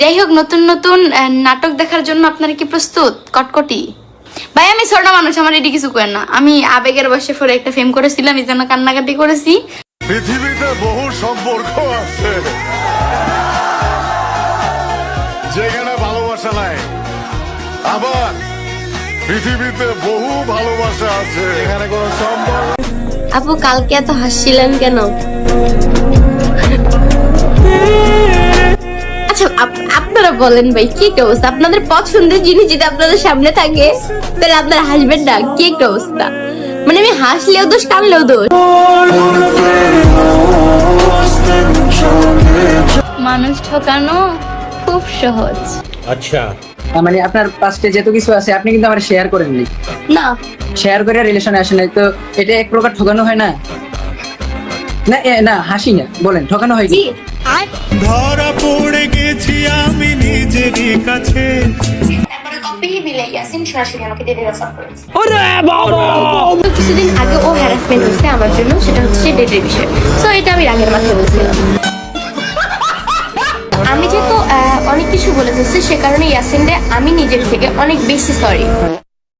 যাই হোক নতুন নতুন নাটক দেখার জন্য আপনারা কি প্রস্তুত? কটকটি? ভাই আমি ছোট মানুষ আমার এটি কিছু করেন না। আমি আবেগের বসে পরে একটা ফেম করেছিলাম এই জন্য কান্নাকাটি করেছি। পৃথিবীতে বহু সম্পর্ক আছে। যেখানে ভালোবাসা নাই আবার পৃথিবীতে বহু ভালোবাসা আছে। এখানে কোনো সম্পর্ক আপু কালকে এত হাসছিলেন কেন? আপনারা বলেন ভাই কি অবস্থা? আপনাদের পছন্দের জিনিস যদি আপনাদের সামনে থাকে তাহলে আপনার হাসবেন না কি একটা অবস্থা? মানে আমি হাসলেও দোষ কানলেও দোষ। মানুষ ঠকানো খুব সহজ। আচ্ছা। মানে আপনার পাস্টে যত কিছু আছে আপনি কিন্তু আমার শেয়ার করেননি। না। শেয়ার করে রিলেশনে আসেন তো এটা এক প্রকার ঠকানো হয় না? না না হাসি না বলেন ঠকানো হয় কি ধরা পড়ে গেছি আমি নিজেরই কাছে। কিছুদিন আগে ও হ্যারাসমেন্ট আমার জন্য সেটা হচ্ছে ডেটের বিষয়। তো এটা আমি রাগের মাথায় বলছিলাম। আমি যেহেতু আহ, অনেক কিছু বলে ফেলছি সে কারণে ইয়াসিনরে আমি নিজের থেকে অনেক বেশি সরি